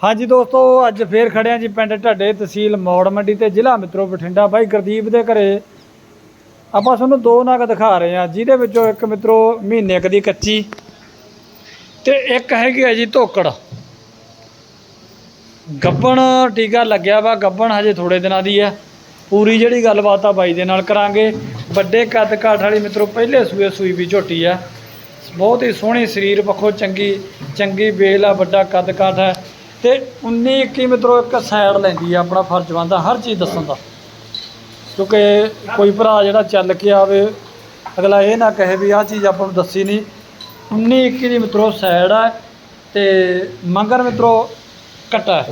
ਹਾਂਜੀ ਦੋਸਤੋ, ਅੱਜ ਫੇਰ ਖੜਿਆ ਜੀ ਪਿੰਡ ਢੱਡੇ ਤਹਿਸੀਲ ਮੌੜ ਮੰਡੀ ਤੇ ਜ਼ਿਲ੍ਹਾ ਮਿੱਤਰੋ ਬਠਿੰਡਾ। ਬਾਈ ਗੁਰਦੀਪ ਦੇ ਘਰੇ ਆਪਾਂ ਤੁਹਾਨੂੰ ਦੋ ਨਗ ਦਿਖਾ ਰਹੇ ਹਾਂ, ਜਿਹਦੇ ਵਿੱਚੋਂ ਇੱਕ ਮਿੱਤਰੋ ਮਹੀਨੇ ਕੁ ਦੀ ਕੱਚੀ ਤੇ ਇੱਕ ਹੈਗੀ ਹੈ ਜੀ ਧੋਕੜ। ਗੱਬਣ ਟੀਕਾ ਲੱਗਿਆ ਵਾ, ਗੱਬਣ ਹਜੇ ਥੋੜੇ ਦਿਨਾਂ ਦੀ ਹੈ ਪੂਰੀ ਜਿਹੜੀ ਗੱਲਬਾਤ ਆ ਬਾਈ ਦੇ ਨਾਲ ਕਰਾਂਗੇ। ਵੱਡੇ ਕੱਦ ਕਾਠ ਵਾਲੀ ਮਿੱਤਰੋ, ਪਹਿਲੇ ਸੂਏ ਸੂਈ ਵੀ ਝੋਟੀ ਆ। ਬਹੁਤ ਹੀ ਸੋਹਣੀ ਸਰੀਰ ਪੱਖੋਂ ਚੰਗੀ ਚੰਗੀ ਬੇਲ ਆ, ਵੱਡਾ ਕੱਦ ਕਾਠ ਹੈ। ਤੇ 19 21 ਮਿੱਤਰੋ ਇੱਕ ਸਾਈਡ ਲੈਂਦੀ ਆ ਆਪਣਾ ਫਰਜ਼ ਬਣਦਾ ਹਰ ਚੀਜ਼ ਦੱਸਣ ਦਾ। ਕਿਉਂਕਿ ਕੋਈ ਭਰਾ ਜਿਹੜਾ ਚੱਲ ਕੇ ਆਵੇ ਅਗਲਾ ਇਹ ਨਾ ਕਹੇ ਵੀ ਆਹ ਚੀਜ਼ ਆਪਾਂ ਨੂੰ ਦੱਸੀ ਨਹੀਂ। 19 21 ਦੀ ਮਿੱਤਰੋ ਸਾਈਡ ਆ ਤੇ ਮੰਗਰ ਮਿੱਤਰੋ ਕੱਟਾ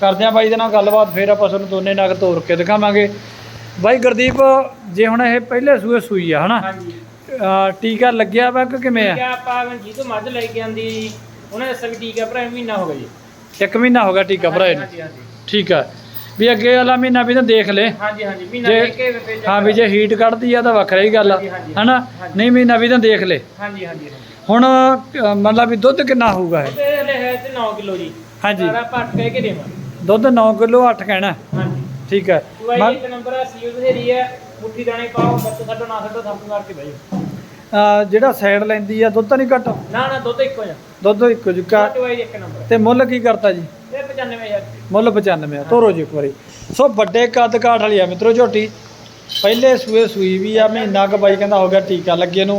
ਕਰਦੇ ਆ ਬਾਈ ਦੇ ਨਾਲ ਗੱਲਬਾਤ ਫਿਰ ਆਪਾਂ ਤੁਹਾਨੂੰ ਦੋਨੇ ਨਗ ਤੋੜ ਕੇ ਦਿਖਾਵਾਂਗੇ। ਬਾਈ ਗੁਰਦੀਪ ਜੇ ਹੁਣ ਇਹ ਪਹਿਲੇ ਸੂਏ ਸੂਈ ਆ ਹਨਾ? ਟੀਕਾ ਲੱਗਿਆ ਵਾ ਕਿ ਕਿਵੇਂ ਆ? ਆਪਾਂ ਜੀ ਤੋਂ ਮੱਝ ਲੈ ਕੇ ਆਂਦੀ ਜੀ। ਉਹਨੇ ਵੀ ਠੀਕ ਆ ਭਰਾ ਮਹੀਨਾ ਹੋ ਗਿਆ ਜੀ। ਇੱਕ ਮਹੀਨਾ ਹੋ ਗਿਆ ਟੀਕਾ ਭਰਾਏ ਨੂੰ ਹਾਂਜੀ ਹਾਂਜੀ ਠੀਕ ਆ। ਵੀ ਅੱਗੇ ਵਾਲਾ ਮਹੀਨਾ ਵੀ ਤਾਂ ਦੇਖ ਲੈ। ਹਾਂਜੀ ਹਾਂਜੀ ਮਹੀਨਾ ਜੇ- ਲੈ ਕੇ ਫਿਰ ਜਾ- ਹਾਂ ਵੀ ਜੇ ਹੀਟ ਕੱਢਦੀ ਆ ਤਾਂ ਵੱਖਰਾ ਹੀ ਗੱਲ ਆ। ਹਾਂਜੀ, ਹਾਂਜੀ, ਹਨਾ। ਨਹੀਂ ਮਹੀਨਾ ਵੀ ਤਾਂ ਦੇਖ ਲੈ। ਹਾਂਜੀ ਹਾਂਜੀ ਹਾਂਜੀ। ਹੁਣ ਲਾ ਵੀ ਦੁੱਧ ਕਿੰਨਾ ਹੋਊਗਾ ਇਹ? ਤੇ ਲੈ ਹੈ ਤੇ 9 ਕਿਲੋ ਜੀ। ਹਾਂਜੀ। ਸਾਰਾ ਪੱਟ ਕਹਿ ਕੇ ਦੇਵਾਂ। ਦੁੱਧ 9 ਕਿਲੋ 8 ਕਹਿਣਾ। ਹਾਂਜੀ। ਠੀਕ ਹੈ ਦਵਾਈ ਮੰਨ- ਇੱਕ ਨੰਬਰ ਆ ਸੀਓ ਬਥੇਰੀ ਹੈ ਮੁੱਠੀ ਦਾਣੇ ਪਾਓ ਬੱਤ ਛੱਡੋ ਨਾ ਛੱਡੋ ਥੱਪ ਮਾਰ ਕੇ ਬਹਿ ਜਾਓ। ਅਹ, ਜਿਹੜਾ ਸਾਈਡ ਲੈਂਦੀ ਆ ਦੁੱਧ ਤਾਂ ਨਹੀਂ ਘੱਟ? ਨਾ ਨਾ ਦੁੱਧ ਇੱਕੋ ਜਿਹਾ। ਦੁੱਧ ਇੱਕੋ ਦਵਾਈ ਇੱਕ ਨੰਬਰ। ਤੇ ਮੁੱਲ ਕੀ ਕਰਤਾ ਜੀ? ਇਹ 95000 ਮੁੱਲ 95 ਆ ਤੋਰੋ ਜੀ ਇੱਕ ਵਾਰੀ। ਸੋ ਵੱਡੇ ਕੱਦ ਕਾਠ ਵਾਲੀ ਆ ਮਿੱਤਰੋ ਝੋਟੀ। ਪਹਿਲੇ ਸੂਏ ਸੂਈ ਵੀ ਆ ਮਹੀਨਾ ਕੁ ਬਾਈ ਕਹਿੰਦਾ ਹੋ ਗਿਆ ਟੀਕਾ ਲੱਗੇ ਨੂੰ।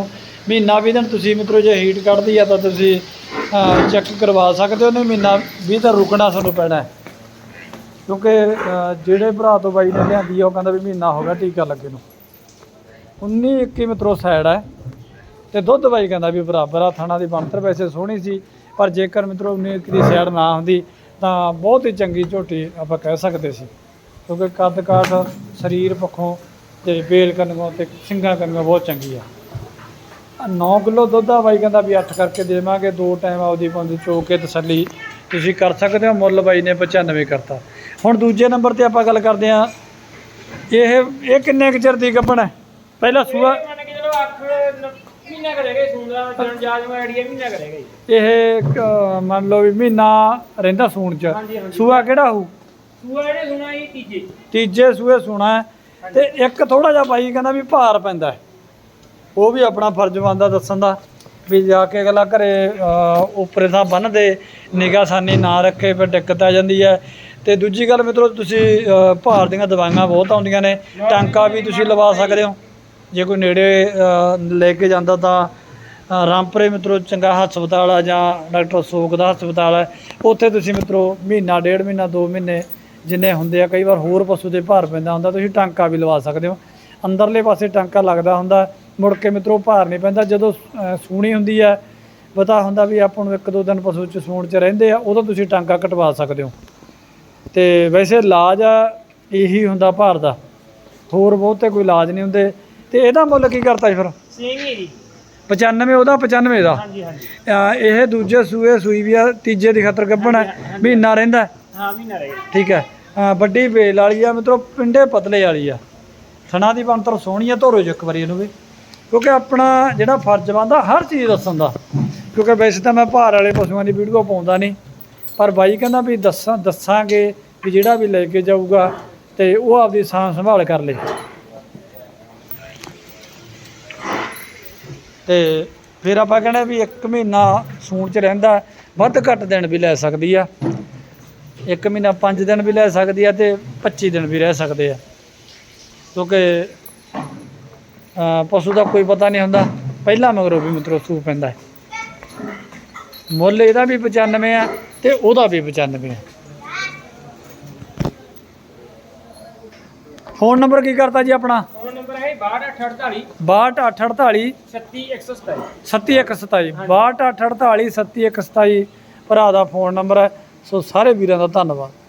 ਮਹੀਨਾ ਵੀ ਦਿਨ ਤੁਸੀਂ ਮਿੱਤਰੋ ਜੇ ਹੀਟ ਕੱਢਦੀ ਆ ਤਾਂ ਤੁਸੀਂ ਚੈੱਕ ਕਰਵਾ ਸਕਦੇ ਹੋ ਨਹੀਂ ਮਹੀਨਾ ਵੀ ਤਾਂ ਰੁਕਣਾ ਤੁਹਾਨੂੰ ਪੈਣਾ ਕਿਉਂਕਿ ਜਿਹੜੇ ਭਰਾ ਤੋਂ ਬਾਈ ਨੇ ਲਿਆਂਦੀ ਆ ਉਹ ਕਹਿੰਦਾ ਵੀ ਮਹੀਨਾ ਹੋ ਗਿਆ ਟੀਕਾ ਲੱਗੇ ਨੂੰ। 19 21 ਮਿੱਤਰੋ ਸਾਈਡ ਹੈ ਤੇ ਦੁੱਧ ਬਾਈ ਕਹਿੰਦਾ ਵੀ ਬਰਾਬਰ ਆ, ਥਾਣਾ ਦੀ ਬਣਤਰ ਵੈਸੇ ਸੋਹਣੀ ਸੀ, ਪਰ ਜੇਕਰ ਮਿੱਤਰੋ 19 21 ਦੀ ਸਾਈਡ ਨਾ ਹੁੰਦੀ, ਤਾਂ ਬਹੁਤ ਹੀ ਚੰਗੀ ਝੋਟੀ ਆਪਾਂ ਕਹਿ ਸਕਦੇ ਸੀ। ਕਿਉਂਕਿ ਕੱਦ ਕਾਠ ਸਰੀਰ ਪੱਖੋਂ ਤੇ ਬੇਲ ਕੰਨੋਂ ਤੇ ਸਿੰਗਾਂ ਕੰਨੋਂ ਬਹੁਤ ਚੰਗੀ ਆ। 9 ਕਿਲੋ ਦੁੱਧ ਆ, ਬਾਈ ਕਹਿੰਦਾ ਵੀ 8 ਕਰਕੇ ਦੇਵਾਂਗੇ, ਦੋ ਟਾਈਮ ਆਪਦੀ ਪਾਉਂਦੀ ਚੋ ਕੇ ਤਸੱਲੀ ਤੁਸੀਂ ਕਰ ਸਕਦੇ ਹੋ, ਮੁੱਲ ਬਾਈ ਨੇ 95 ਕਰਤਾ। ਹੁਣ ਦੂਜੇ ਨੰਬਰ ਤੇ ਆਪਾਂ ਗੱਲ ਕਰਦੇ ਆ ਇਹ ਇਹ ਕਿੰਨੇ ਕੁ ਚਿਰ ਦੀ ਗੱਭਣ ਹੈ? ਪਹਿਲਾ ਸੂਆ ਮਹੀਨਾ ਕਰੇਗਾ ਸੁਣਦਾ ਜਨ ਜਾਜ ਮੈਂ ਆਈਡੀਆ ਮਹੀਨਾ ਕਰੇਗਾ ਜੀ। ਇਹ ਕ- ਮੰਨ ਲਓ ਵੀ ਮਹੀਨਾ ਰਹਿੰਦਾ ਸੂਣ ਚ। ਹਾਂਜੀ, ਹਾਂਜੀ। ਸੂਆ ਕਿਹੜਾ ਹੋਊ? ਸੂਆ ਜਿਹੜੇ ਸੁਣਾ ਜੀ ਤੀਜੇ। ਤੀਜੇ ਸੂਏ ਸੁਣਾ ਹੈ। ਤੇ ਇੱਕ ਥੋੜਾ ਜਿਹਾ ਬਾਈ ਕਹਿੰਦਾ ਵੀ ਭਾਰ ਪੈਂਦਾ ਹੈ। ਉਹ ਵੀ ਆਪਣਾ ਫਰਜ਼ ਬਣਦਾ ਦੱਸਣ ਦਾ। ਵੀ ਜਾ ਕੇ ਅਗਲਾ ਘਰੇ ਅਹ, ਉੱਪਰੇ ਥਾਂ ਬੰਨਦੇ ਨਿਗਾਹ ਸਾਨੀ ਨਾ ਰੱਖੇ ਫਿਰ ਦਿੱਕਤ ਆ ਜਾਂਦੀ ਹੈ। ਤੇ ਦੂਜੀ ਗੱਲ ਮਿੱਤਰੋ ਤੁਸੀਂ ਅਹ, ਭਾਰ ਦੀਆਂ ਦਵਾਈਆਂ ਬਹੁਤ ਆਉਂਦੀਆਂ ਨੇ। ਟਾਂਕਾ ਵੀ ਤੁਸੀਂ ਲਵਾ ਸਕਦੇ ਹੋ। ਜੇ ਕੋਈ ਨੇੜੇ ਲੈ ਕੇ ਜਾਂਦਾ ਤਾਂ ਰਾਮਪੁਰੇ ਮਿੱਤਰੋ ਚੰਗਾ ਹਸਪਤਾਲ ਆ ਜਾਂ ਡਾਕਟਰ ਅਸ਼ੋਕ ਦਾ ਹਸਪਤਾਲ ਹੈ ਉੱਥੇ ਤੁਸੀਂ ਮਿੱਤਰੋ ਮਹੀਨਾ, ਡੇਢ ਮਹੀਨਾ 2 ਮਹੀਨੇ ਜਿੰਨੇ ਹੁੰਦੇ ਆ, ਕਈ ਵਾਰ ਹੋਰ ਪਸ਼ੂ ਦੇ ਭਾਰ ਪੈਂਦਾ ਹੁੰਦਾ, ਤੁਸੀਂ ਟਾਂਕਾ ਵੀ ਲਵਾ ਸਕਦੇ ਹੋ। ਅੰਦਰਲੇ ਪਾਸੇ ਟਾਂਕਾ ਲੱਗਦਾ ਹੁੰਦਾ, ਮੁੜ ਕੇ ਮਿੱਤਰੋ ਭਾਰ ਨਹੀਂ ਪੈਂਦਾ, ਜਦੋਂ ਸੂਣੀ ਹੁੰਦੀ ਹੈ ਪਤਾ ਹੁੰਦਾ ਵੀ ਆਪਾਂ ਨੂੰ ਇੱਕ ਦੋ ਦਿਨ ਪਸ਼ੂ ਚ ਸੂਣ ਚ ਰਹਿੰਦੇ ਆ, ਉਦੋਂ ਤੁਸੀਂ ਟਾਂਕਾ ਕਟਵਾ ਸਕਦੇ ਹੋ। ਤੇ ਵੈਸੇ ਇਲਾਜ ਆ, ਇਹੀ ਹੁੰਦਾ ਭਾਰ ਦਾ। ਹੋਰ ਬਹੁਤੇ ਕੋਈ ਇਲਾਜ ਨਹੀਂ ਹੁੰਦੇ। ਤੇ ਇਹਦਾ ਮੁੱਲ ਕੀ ਕਰਤਾ ਜੀ ਫਿਰ? ਸੇਮ ਹੀ ਹੈ ਜੀ। 95 ਉਹਦਾ 95 ਦਾ? ਹਾਂਜੀ ਹਾਂਜੀ। ਅਹ ਇਹ ਦੂਜੇ ਸੂਏ ਸੂਈ ਵੀ ਆ ਤੀਜੇ ਦੀ ਖਾਤਰ ਗੱਭਣ ਹੈ ਮਹੀਨਾ ਰਹਿੰਦਾ? ਹੈ। ਹਾਂ ਮਹੀਨਾ ਰਹੇਗਾ ਠੀਕ ਹੈ। ਅਹ ਵੱਡੀ ਬੇਲ ਵਾਲੀ ਆ ਮਿੱਤਰੋ ਪਿੰਡੇ ਪਤਲੇ ਵਾਲੀ ਆ। ਥਣਾ ਦੀ ਬਣਤਰ ਸੋਹਣੀ ਆ ਧੋਰੋ ਜੀ ਇੱਕ ਵਾਰੀ ਇਹਨੂੰ ਵੀ। ਕਿਉਂਕਿ ਆਪਣਾ ਜਿਹੜਾ ਫਰਜ਼ ਬਣਦਾ ਹਰ ਚੀਜ਼ ਦੱਸਣ ਦਾ। ਕਿਉਂਕਿ ਵੈਸੇ ਤਾਂ ਮੈਂ ਭਾਰ ਵਾਲੇ ਪਸ਼ੂਆਂ ਦੀ ਵੀਡੀਓ ਪਾਉਂਦਾ ਨਹੀਂ। ਪਰ ਬਾਈ ਕਹਿੰਦਾ ਵੀ ਦੱਸਾਂ ਦੱਸਾਂਗੇ ਵੀ ਜਿਹੜਾ ਵੀ ਲੈ ਕੇ ਜਾਊਗਾ ਤੇ ਉਹ ਆਪਦੀ ਸਾਂਭ ਸੰਭਾਲ ਕਰ ਲੇ। ਤੇ ਫਿਰ ਆਪਾਂ ਕਹਿੰਦੇ ਵੀ ਇੱਕ ਮਹੀਨਾ ਸੂਣ ਚ ਰਹਿੰਦਾ, ਵੱਧ ਘੱਟ ਦਿਨ ਵੀ ਲੈ ਸਕਦੀ ਆ। ਇੱਕ ਮਹੀਨਾ 5 ਦਿਨ ਵੀ ਲੈ ਸਕਦੀ ਆ ਤੇ 25 ਦਿਨ ਵੀ ਰਹਿ ਸਕਦੇ ਆ। ਕਿਉਂਕਿ ਪਸ਼ੂ ਦਾ ਕੋਈ ਪਤਾ ਨਹੀਂ ਹੁੰਦਾ, ਪਹਿਲਾ ਮਗਰੋਂ ਵੀ ਮਿੱਤਰੋ ਸੂ ਪੈਂਦਾ ਮੁੱਲ ਇਹਦਾ ਵੀ 95 ਆ ਤੇ ਉਹਦਾ ਵੀ 95 ਆ। ਫੋਨ ਨੰਬਰ ਕੀ ਕਰਤਾ ਜੀ ਆਪਣਾ? ਫੋਨ ਨੰਬਰ 6248 6248 36127 7127 6248 7127 ਭਰਾ ਦਾ ਫੋਨ ਨੰਬਰ ਹੈ। ਸੋ ਸਾਰੇ ਵੀਰਾਂ ਦਾ ਧੰਨਵਾਦ।